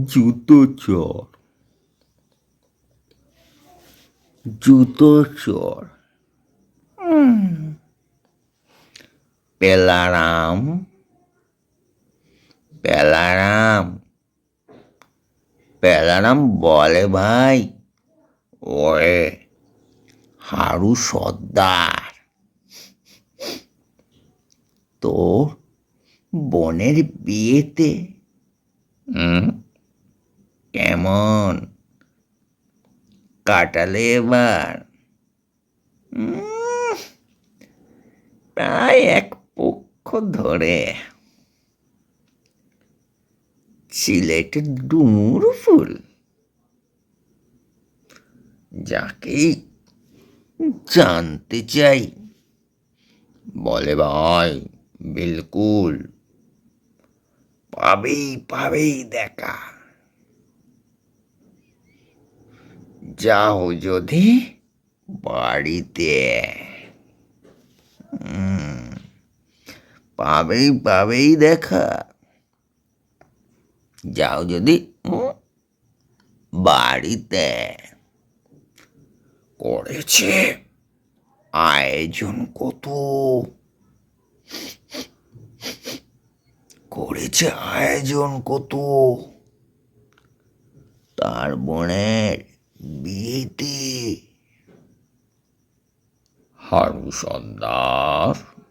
জুতো চর। জুতো চর। পেলারাম। পেলারাম। পেলারাম বলে ভাই, ওরে হারু সর্দার। তোর বোনের বিয়েতে, হুম? কেমন? কাটালে এবার। প্রায় এক পক্ষ ধরে। সিলেটের ডুমুর ফুল। যাকেই জানতে চাই। বলে ভাই, বিলকুল। পাবেই পাবেই দেখা। যাও যদি বাড়িতে। পাবেই পাবেই দেখা। যাও যদি বাড়িতে। করেছে আয়োজন কত? করেছে আয়োজন কত? তার বোনের বিয়েতে হারু সর্দার।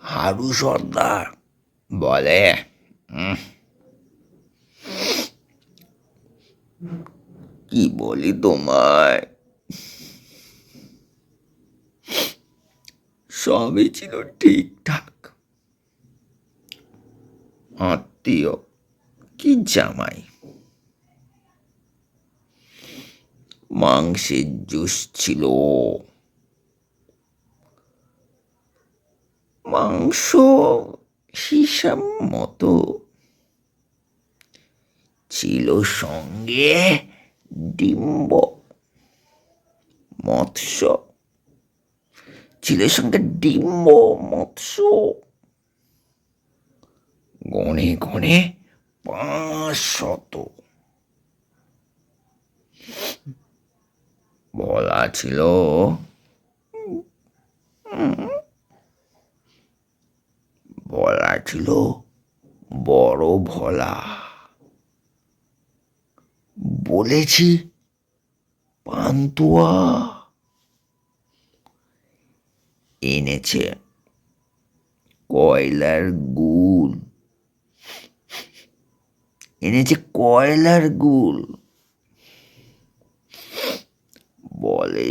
হারু সর্দার। বলে। "উম, কি বলি তোমায়? সবই ছিল ঠিকঠাক। আত্মীয় কি জামাই? মাংসের জুস ছিল। মাংস হিসাব মতো ছিল সঙ্গে ডিম্ব, মৎস্য। ছিল সঙ্গে ডিম্ব, মৎস্য। গনে গনে পাঁচশত বলা ছিল। বলা ছিল বড় ভোলা। বলেছি পান্তুয়া। এনেছে কয়লার গুল এনেছে কয়লার গুল বলে